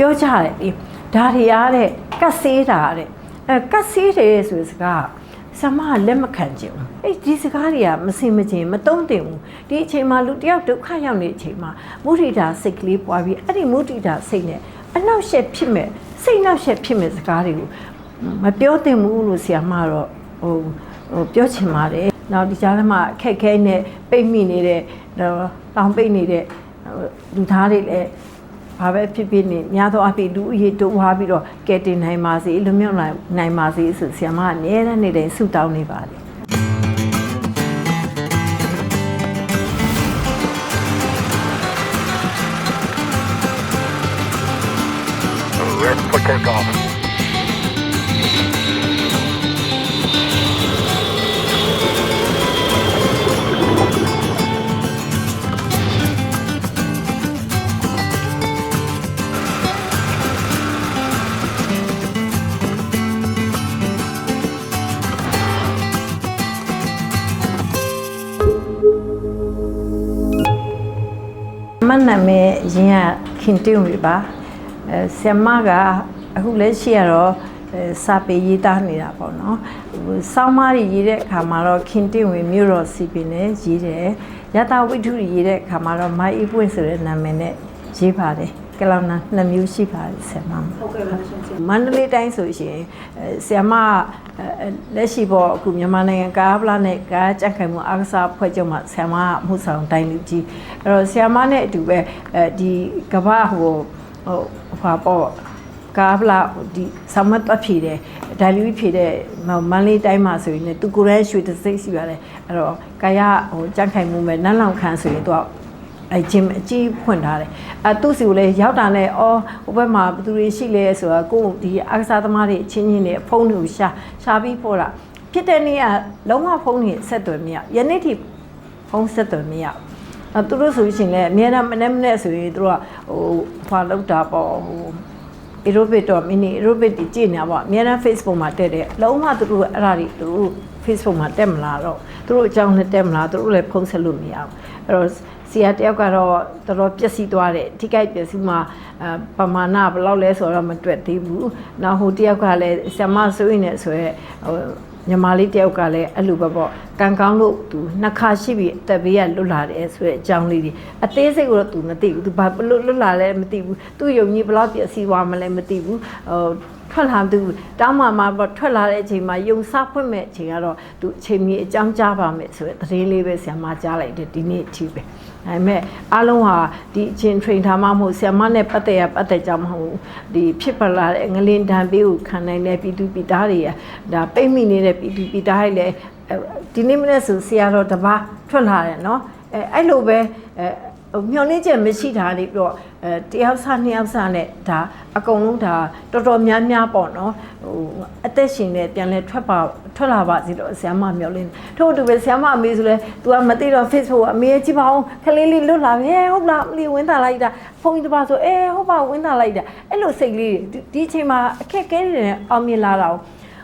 ပြောကြတယ်လေဒါတွေရတဲ့ကတ်ဆေးတာတဲ့အဲကတ်ဆေးတယ်ဆိုတဲ့စကားဆမကလက်မခံချင်ဘူးအဲ့ဒီစကားတွေကမစင်မချင်မတုံးတင်ဘူးဒီအချိန်မှာလူတယောက်ဒုက္ခရောက်နေတဲ့အချိန်မှာမုဒိတာစိတ်ကလေးပွားပြီးအဲ့ဒီမုဒိတာစိတ်နဲ့အနောက်ရှက်ဖြစ်မဲ့စိတ်နောက်ရှက်ဖြစ်မဲ့စကားတွေကိုမပြောသင့်ဘူးလို့ဆရာမကတော့ဟိုဟိုပြောချင်ပါတယ်နောက်ဒီကြားထဲမှာအခက်ခဲနဲ့ပိတ်မိနေတဲ့တောင်ပိတ်နေတဲ့လူသားတွေလည်း ဘာပဲဖြစ်ဖြစ်နေများသောအားဖြင့်လူအရေးတိုးွားပြီးတော့ကဲတင်နိုင်ပါစေလွမြောက်နိုင်နိုင်ပါစေဆိုဆရာမကအများနဲ့နေတိုင်းဆုတောင်းနေပါတယ် Ready for takeoff. နာမည်အရင်ကခင်တွင်းပြီပါအဲဆရာမကအခုလက်ရှိရတော့အဲစာပေရေးသားနေတာပေါ့နော်ဟိုစောင်းမတွေရေးတဲ့အခါမှာတော့ခင်တွင်းဝင်မြို့တော်စီပင်နဲ့ရေးတယ်ရတဝိထုတွေရေးတဲ့အခါမှာတော့မိုင်းအပွင့်ဆိုတဲ့နာမည်နဲ့ရေးပါတယ် ကလောင်နာနှစ်မျိုးရှိပါတယ်ဆရာမဟုတ်ကဲ့ပါရှင်မန္တလေးတိုင်းဆိုရှင်အဲဆရာမအဲလက်ရှိပေါ့အခုမြန်မာနိုင်ငံကားပလာနဲ့ကားကြက်ခိုင်မှုအားကစားဖွဲ့ချုပ်မှာဆရာမကမှုဆောင်တိုင်းလူကြီးအဲ့တော့ဆရာမနဲ့အတူပဲအဲဒီကမ္ဘာဟိုဟိုဟာပေါ့ကားပလာဒီဆမတ်တက်ဖြေတယ်ဒိုင်လူဖြေတဲ့မန္တလေးတိုင်းမှာဆိုရင်လည်းသူကိုယ်ရဲရွှေတစိမ့်ရှိရတယ်အဲ့တော့ကာယဟိုကြက်ခိုင်မှုမဲ့နန်းလောင်ခန်းဆိုရင်သူက အဲဂျင်အကြီးဖွင့်ထားတယ်အဲသူ့စီကိုလည်းရောက်တာနဲ့အော်ဟိုဘက်မှာဘယ်သူတွေရှိလဲဆိုတော့ကိုယ်ဒီအားကစားသမားတွေအချင်းချင်းတွေဖုန်းတွေကိုရှာရှာပြီးပို့တာဖြစ်တဲ့နေ့ကလုံးဝဖုန်းတွေဆက်သွယ်မရယနေ့ထိဖုန်းဆက်သွယ်မရအဲသူတို့ဆိုရှင်လည်းအများနဲ့မနေ့မနေ့ဆိုရင်သူတို့ကဟိုဖွာလောက်တာပေါ့ဟို aerobic တော့ mini aerobic တွေကြည့်နေတာပေါ့အများနဲ့ Facebook မှာတက်တယ်လုံးဝသူတို့အဲ့ဒါတွေသူတို့ Facebook မှာတက်မလာတော့သူတို့အကြောင်းနဲ့တက်မလာသူတို့လည်းဖုန်းဆက်လို့မရဘူးအဲ့တော့ ဆရာတယောက်ကတော့တော်တော်ပျက်စီးသွားတယ်ထိခိုက်ပျက်စီးမှာအပမာဏဘယ်လောက်လဲဆိုတော့မတွက်သေးဘူးနောက်ဟိုတယောက်ကလည်းဆရာမဆိုရင်လည်းဆိုရဲဟိုညီမလေးတယောက်ကလည်းအဲ့လိုပဲပေါ့ကံကောင်းလို့သူနှစ်ခါရှိပြီအသက်ဘေးကလွတ်လာတယ်ဆိုတဲ့အကြောင်းလေးတွေအသေးစိတ်ကိုတော့သူမသိဘူးသူဘာလွတ်လွတ်လာလဲမသိဘူးသူ့ယုံကြည်ဘယ်လောက်ပျက်စီးသွားမလဲမသိဘူးဟို ထွက်လာသူတောင်းမှမှာပေါ့ထွက်လာတဲ့အချိန်မှာယုံစားဖွင့်မဲ့အချိန်ကတော့သူအချိန်ကြီးအကြောင်းကြားပါမယ်ဆိုတဲ့သတင်းလေးပဲဆရာမကြားလိုက်တယ်ဒီနေ့အထိပဲဒါပေမဲ့အားလုံးဟာဒီအချင်း train ထားမှမဟုတ်ဆရာမနဲ့ပတ်သက်ရပတ်သက်ကြမဟုတ်ဘူးဒီဖြစ်ပလာတဲ့ငလင်တံပေးကိုခံနိုင်တဲ့ပြည်သူပြည်သားတွေကဒါပိတ်မိနေတဲ့ပြည်သူပြည်သားတွေလည်းဒီနေ့မနေ့ဆိုဆရာတော်တပါးထွက်လာတယ်နော်အဲအဲ့လိုပဲအဲဟို မျောလင်းချက်မရှိတာနေပြီးတော့အဲတယောက်စနှစ်ယောက်စနဲ့ဒါအကုန်လုံးဒါတော်တော်များများပေါ့နော်ဟိုအသက်ရှင်နဲ့ပြန်လဲထွက်ပါထွက်လာပါစီတော့ဆ iam မမျောလင်းထို့အတူပဲဆ iam မအမေဆိုလဲ तू ကမသိတော့ Facebook အမေကြည့်ပါအောင်ခလေးလေးလွတ်လာပဲဟုတ်လားအမေဝင်တာလိုက်တာဖုန်းကြီးတစ်ပါဆိုအေးဟုတ်ပါဝင်တာလိုက်တာအဲ့လိုစိတ်လေးတွေဒီအချိန်မှာအခက်အခဲတွေနဲ့အောင်မြင်လာတာ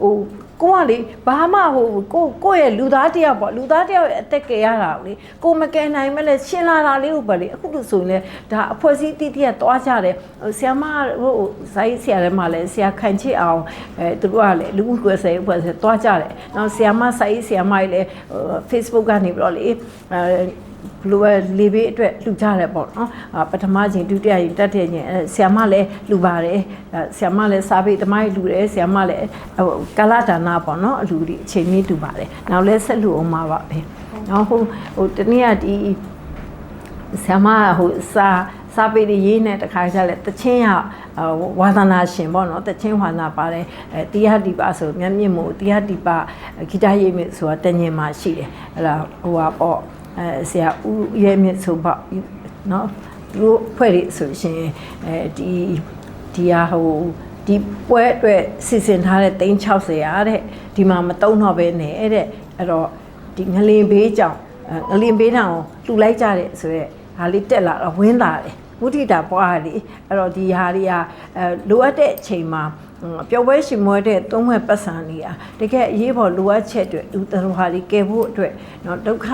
ဟိုကိုကလေဘာမှဟိုကိုကိုရဲ့လူသားတယောက်ပေါ့လူသားတယောက်ရဲ့အသက်ကယ်ရတာကိုလေကိုမကယ်နိုင်မဲ့လဲရှင်းလာတာလေးကိုပဲလေအခုလို့ဆိုရင်လဲဒါအဖွဲ့အစည်းတိတိကသွားကြတယ်ဆရာမဟိုဇိုင်းဆရာလည်းမလဲဆရာခံချစ်အောင်အဲသူတို့ကလည်းလူမှုကွယ်ဆယ်အဖွဲ့ဆက်သွားကြတယ်နောက်ဆရာမဇိုင်းဆရာမကြီးလည်း Facebook ကနေပြီးတော့လေအဲဘလိုပဲလေဘေးအတွက်လှူကြတယ်ပေါ့နော်အာပထမချိန်ဒုတိယချိန်တတိယချိန်အဲဆီယမလည်းလှူပါတယ်အဲဆီယမလည်းစာပေသမားကြီးလှူတယ်ဆီယမလည်းဟိုကာလဒါနာပေါ့နော်အလှူဒီအချိန်ကြီးလှူပါတယ်နောက်လည်းဆက်လှူအောင်ပါပါပဲနော်ဟိုဟိုတနည်းကဒီဆီယမဟိုစာစာပေတွေရေးနေတခါကျလဲတချင်းရဝါသနာရှင်ပေါ့နော်တချင်းဝါသနာပါတယ်အဲတရားဒီပါဆိုမျက်မြင့်မို့တရားဒီပါဂီတရေးမြစ်ဆိုတာတညင်မှာရှိတယ်အဲ့ဒါဟိုပါပေါ့ အဲဆရာဦးရဲမြင့်ဆိုပေါ့နော်သူတို့ဖွဲ့ရဆိုရှင်အဲဒီဒီဟာဟိုဒီပွဲအတွက်စီစဉ်ထားတဲ့360ရာတဲ့ဒီမှာမတုံးတော့ပဲနဲ့တဲ့အဲ့တော့ဒီငလင်ဘေးကြောင့်ငလင်ဘေးတောင်လှူလိုက်ကြတဲ့ဆိုရက်ဟာလေးတက်လာတော့ဝင်းလာတယ်ဝိထိတာပွားလေအဲ့တော့ဒီဟာတွေကအဲလိုအပ်တဲ့အချိန်မှာ ပျော်ပွဲရှင်မွဲတဲ့သုံးဝက်ပတ်စံနေတာတကယ်အရေးပေါ်လိုအပ်ချက်အတွက်လူတော်ဟာဒီကယ်ဖို့အတွက်နော်ဒုက္ခ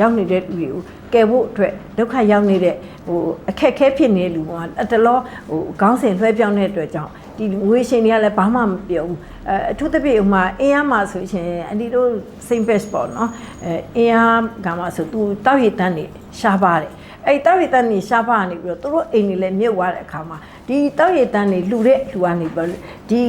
ရောက်နေတဲ့လူတွေကိုကယ်ဖို့အတွက်ဒုက္ခရောက်နေတဲ့ဟိုအခက်အခဲဖြစ်နေတဲ့လူကအတလောဟိုခေါင်းစဉ်လွှဲပြောင်းတဲ့အတွက်ကြောင့်ဒီငွေရှင်တွေကလည်းဘာမှမပြောဘူးအဲအထူးသဖြင့်ဥမာအင်းရမှာဆိုရှင်အန်ဒီတို့ same best ပေါ့နော်အဲအင်းရကမှာဆိုသူတောက်ရည်တန်းနေရှားပါတယ် အဲ့တောက်ရည်တန်းနေရှားပါနေပြီးတော့သူတို့အိမ်တွေလည်းမြုပ်သွားတဲ့အခါမှာဒီတောက်ရည်တန်းနေလှူတဲ့လှူကနေပြီးဒီ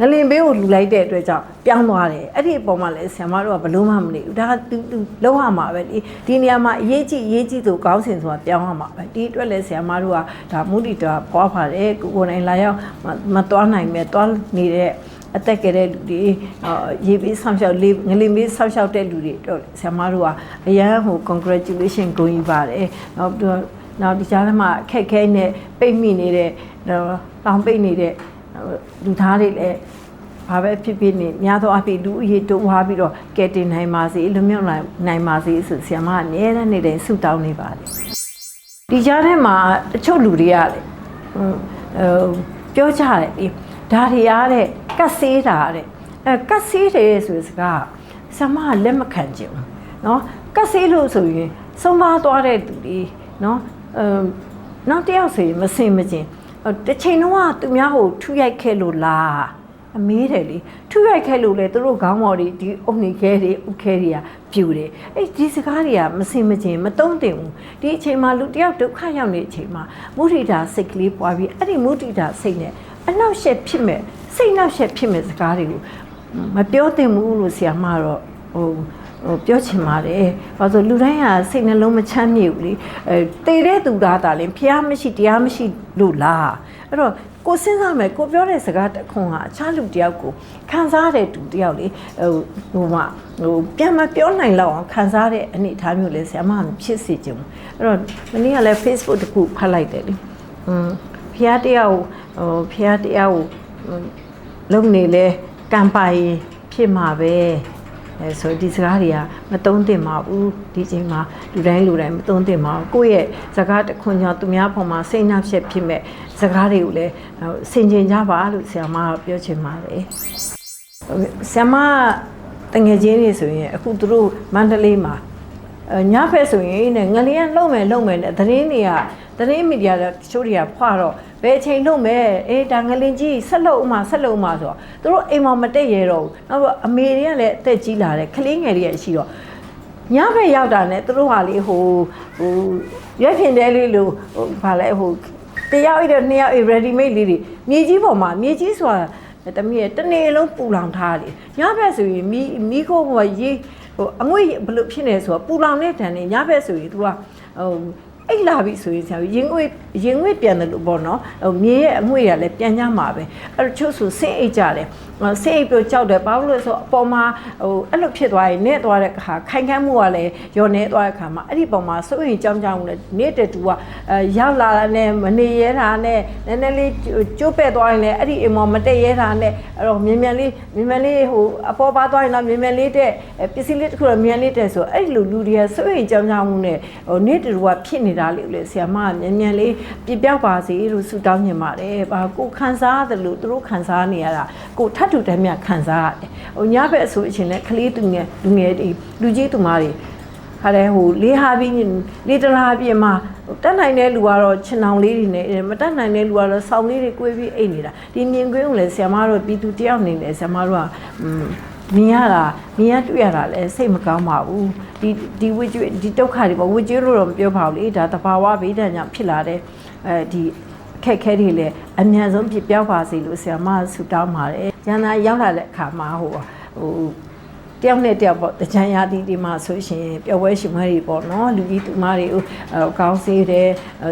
ငလင်ဘေးကိုလှူလိုက်တဲ့အတွက်ကြောင့်ပြောင်းသွားတယ်အဲ့ဒီအပေါ်မှာလည်းဆရာမတို့ကဘလို့မှမနေဘူးဒါသူသူလုံးဝမှာပဲဒီဒီနေရာမှာအရေးကြီးအရေးကြီးဆိုကောင်းစင်ဆိုတာပြောင်းရမှာပဲဒီအတွက်လည်းဆရာမတို့ကဒါမူတီတာပွားပါတယ်ကိုကိုယ်နိုင်လာရောက်မမသွားနိုင်မဲ့သွားနေတဲ့ အသက်ကတဲ့လူတွေအာရေးပြီးဆောင်းရှောက်လေးငလင်ပြီးဆောင်းရှောက်တဲ့လူတွေတော့ဆရာမတို့ကအရန်ဟို congratulation ကိုကြီးပါတယ်နောက်ပြီးတော့နောက်ဒီကြားထဲမှာအခက်ခဲနဲ့ပိတ်မိနေတဲ့တောင်ပိတ်နေတဲ့လူသားတွေလည်းဘာပဲဖြစ်ဖြစ်နေများသောအားဖြင့်လူအရေးတိုးွားပြီးတော့ကဲတင်နိုင်ပါစေလွတ်မြောက်နိုင်ပါစေဆိုဆရာမကအမြဲတမ်းနေတယ်ဆုတောင်းနေပါတယ်ဒီကြားထဲမှာတချို့လူတွေကလေဟိုပြောကြတယ် ဒီဒါတွေအားတဲ့ကတ်ဆေးတာတဲ့အဲကတ်ဆေးတယ်ဆိုတဲ့စကားဆရာမကလက်မခံချင်ဘူးเนาะကတ်ဆေးလို့ဆိုရင်ဆုံးမသွားတဲ့သူတွေเนาะအဲနောက်တစ်ယောက်ဆိုရင်မစင်မကျင်တစ်ချိန်တော့သူများဟိုထုရိုက်ခဲ့လို့လား အမေးတယ်လေထုရိုက်ခဲ့လို့လေသူတို့ခေါင်းပေါ်တွေဒီအုံနေခဲတွေဥခဲတွေကပြူတယ်အဲ့ဒီစကားတွေကမစင်မကျင်မတုံးတင်ဘူးဒီအချိန်မှာလူတယောက်ဒုက္ခရောက်နေတဲ့အချိန်မှာမုဒိတာစိတ်ကလေးပွားပြီးအဲ့ဒီမုဒိတာစိတ်နဲ့အနောက်ရှက်ဖြစ်မဲ့စိတ်နောက်ရှက်ဖြစ်မဲ့စကားတွေကိုမပြောသင့်ဘူးလို့ဆရာမတော့ဟို ဟိုပြောချင်ပါတယ်။ဘာလို့လူတိုင်းကစိတ်နှလုံးမချမ်းမြေဘူးလေ။အဲတည်တဲ့သူသားတာလည်းဖျားမရှိတရားမရှိလို့လား။အဲ့တော့ကိုစဉ်းစားမယ်ကိုပြောတဲ့စကားတစ်ခွန်းဟာအခြားလူတယောက်ကိုခံစားတဲ့သူတယောက်လေဟိုဟိုမှာဟိုပြန်မပြောနိုင်လောက်အောင်ခံစားတဲ့အနေအထားမျိုးလဲဆရာမမဖြစ်စေချင်ဘူး။အဲ့တော့မနေ့ကလည်း Facebook တစ်ခုဖတ်လိုက်တယ်လေ။อืมဖျားတယောက်ဟိုဖျားတယောက်လုံနေလဲကံပိုင်ဖြစ်မှာပဲ။ အဲဆိုဒီစကားတွေကမတုံးတင်ပါဘူးဒီချိန်မှာလူတိုင်းလူတိုင်းမတုံးတင်ပါဘူးကိုယ့်ရဲ့စကားတစ်ခွန်းကြောင့်သူများပေါ်မှာစိတ်နှောက်ယှက်ဖြစ်မဲ့စကားတွေကိုလည်းဆင်ခြင်ကြပါလို့ဆရာမကပြောချင်ပါတယ်ဆရာမတငယ်ချင်းတွေဆိုရင်အခုသူတို့မန္တလေးမှာအဲ ညဖက်ဆိုရင်နဲ့ငလျင်လုံမယ်လုံမယ်နဲ့သတင်းတွေကသတင်းမီဒီယာတချို့တွေကဖွာတော့ဘယ်အချိန်လုံမယ်အေးဒါငလင်ကြီးဆက်လုံဥမှာဆက်လုံဥမှာဆိုတော့သူတို့အိမ်မှာမတက်ရတော့ဘူးနောက်တော့အမေတွေကလည်းအသက်ကြီးလာတယ်ကလေးငယ်တွေကရှိတော့ညဘက်ရောက်တာနဲ့သူတို့ဟာလေဟိုဟိုရွက်ဖြင်တဲလေးလို့ဟိုဗာလဲဟိုတယောက်အိတ်တော့နှစ်ယောက်အိတ် ready made လေးတွေမြေကြီးပေါ်မှာမြေကြီးဆိုတာတမီးရတနေ့လုံးပူလောင်ထားတယ်ညဘက်ဆိုရင်မီးမီးခိုးပေါ်ရေး ဟိုအငွေ့ဘလို့ဖြစ်နေဆိုတော့ပူလောင်တဲ့တန်နေညဘက်ဆိုရင် तू ကဟို အိတ်လာပြီဆိုရင်ဆရာရင်ငွေရင်ငွေပြန်တယ်လို့ပေါ့နော်ဟိုမြေရဲ့အငွေ့ရလည်းပြန်ကြမှာပဲအဲ့တော့ချို့ဆိုဆင်းအိတ်ကြတယ်ဆင်းအိတ်ပြကြောက်တယ်ဘာလို့လဲဆိုအပေါ်မှာဟိုအဲ့လိုဖြစ်သွားရင်နဲ့သွားတဲ့အခါခိုင်ခန့်မှုကလည်းရောနေသွားတဲ့အခါမှာအဲ့ဒီပုံမှာစိုးရင်ကြောင်းကြောင်းနဲ့နေတဲ့တူကအဲရောက်လာတာနဲ့မနေရဲတာနဲ့နည်းနည်းလေးကျိုးပဲ့သွားရင်လည်းအဲ့ဒီအိမ်မှာမတက်ရဲတာနဲ့အဲ့တော့မြန်မြန်လေးမြန်မြန်လေးဟိုအပေါ်ပါသွားရင်တော့မြန်မြန်လေးတဲ့ပစ္စည်းလေးတစ်ခုတော့မြန်လေးတဲ့ဆိုအဲ့ဒီလိုလူတွေကစိုးရင်ကြောင်းကြောင်းမှုနဲ့ဟိုနေတူကဖြစ်နေတာလေလေဆရာမကမြန်မြန်လေးပြပြောက်ပါစေလို့ဆုတောင်းနေပါတယ်။ဘာကိုခံစားရတယ်လို့သူတို့ခံစားနေရတာကိုထပ်တူတည်းမြခံစားရတယ်။ဟိုညဘက်ဆိုအချင်းနဲ့ကလေးသူငယ်လူငယ်တွေလူကြီးသူမတွေခါတဲ့ဟိုလေးဟာပြီးလေးတလားပြင်းမှာတက်နိုင်တဲ့လူကတော့ခြံအောင်လေးတွေနဲ့မတက်နိုင်တဲ့လူကတော့ဆောင်းလေးတွေကိုေးပြီးအိတ်နေတာဒီမြင်ကွင်းကိုလည်းဆရာမတို့ပြည်သူတယောက်နေတယ်ဆရာမတို့က မြင်ရတာမြင်ရတွေ့ရတာလည်းစိတ်မကောင်းပါဘူးဒီဒီဝိကျွဒီဒုက္ခတွေပေါ့ဝိကျွလို့တော့မပြောပါဘူးလေဒါတဘာဝဗေဒညာဖြစ်လာတဲ့အဲဒီခက်ခဲတွေလည်းအများဆုံးပြပြောက်ပါစေလို့ဆရာမဆုတောင်းပါတယ်။ကျန်တာရောက်လာတဲ့အခါမှာဟိုဟိုတယောက်နဲ့တယောက်ပေါ့တကြံရာတီဒီမှာဆိုရှင်ပျော်ပွဲရှင်မဲတွေပေါ့နော်လူကြီးသူမတွေကောင်းစေးတယ်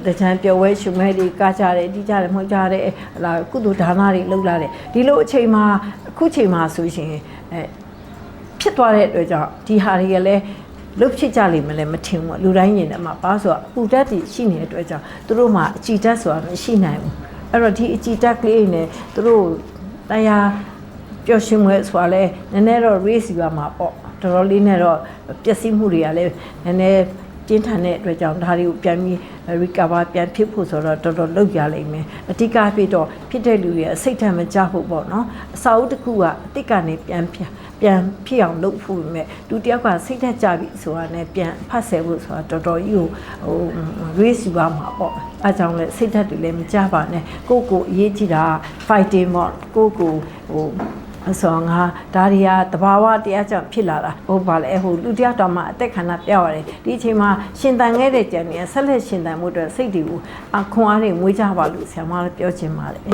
တကြံပျော်ပွဲရှင်မဲတွေကကြတယ်တီးကြတယ်မှုကြတယ်ဟလာကုသိုလ်ဒါနတွေလုပ်လာတယ်ဒီလိုအချိန်မှာအခုချိန်မှာဆိုရှင် အဲဖြစ်သွားတဲ့အတွက်ကြောင့်ဒီဟာတွေကလည်းလုတ်ဖြစ်ကြလိမ့်မလဲမထင်ဘူးလူတိုင်းရင်ထဲမှာပါဆိုအပူတက်တည်ရှိနေတဲ့အတွက်ကြောင့်သူတို့မှာအကြည်တက်ဆိုတာမရှိနိုင်ဘူးအဲ့တော့ဒီအကြည်တက်ကလေးနဲ့သူတို့တရားပျော်ရွှင်ပွဲဆိုတာလဲနည်းနည်းတော့ race ယူရမှာပေါ့တော်တော်လေးနဲ့တော့ပျက်စီးမှုတွေကလည်းနည်းနည်း ကျင်းထန်တဲ့အတွက်ကြောင့်ဒါတွေကိုပြန်ပြီး recover ပြန်ဖြစ်ဖို့ဆိုတော့တော်တော်လုပ်ရလိမ့်မယ်အဓိကဖြစ်တော့ဖြစ်တဲ့လူတွေအစိတ်ထမ်းမကြဖို့ပေါ့နော်အစာအုပ်တစ်ခုကအတိတ်ကနေပြန်ပြန်ပြန်ဖြစ်အောင်လုပ်ဖို့ပဲမဲ့လူတစ်ယောက်ကစိတ်ထက်ကြပြီဆိုတာနဲ့ပြန်ဖတ်ဆယ်ဖို့ဆိုတာတော်တော်ကြီးကိုဟို raise ယူရမှာပေါ့အဲကြောင့်လဲစိတ်ထက်တွေလည်းမကြပါနဲ့ကိုယ့်ကိုယ်အရေးကြီးတာ fighting ပေါ့ကိုယ့်ကိုယ်ဟို အစောငါဒါတွေကတဘာဝတရားကြောင့်ဖြစ်လာတာဟုတ်ပါလေဟိုလူတရားတော်မှာအသက်ခန္ဓာပြောက်ရတယ်ဒီအချိန်မှာရှင်တန်ခဲ့တဲ့ကြံနေဆက်လက်ရှင်တန်မှုအတွက်စိတ်တွေကိုအခွန်အားတွေမွေးကြပါလို့ဆရာမလည်းပြောချင်ပါတယ်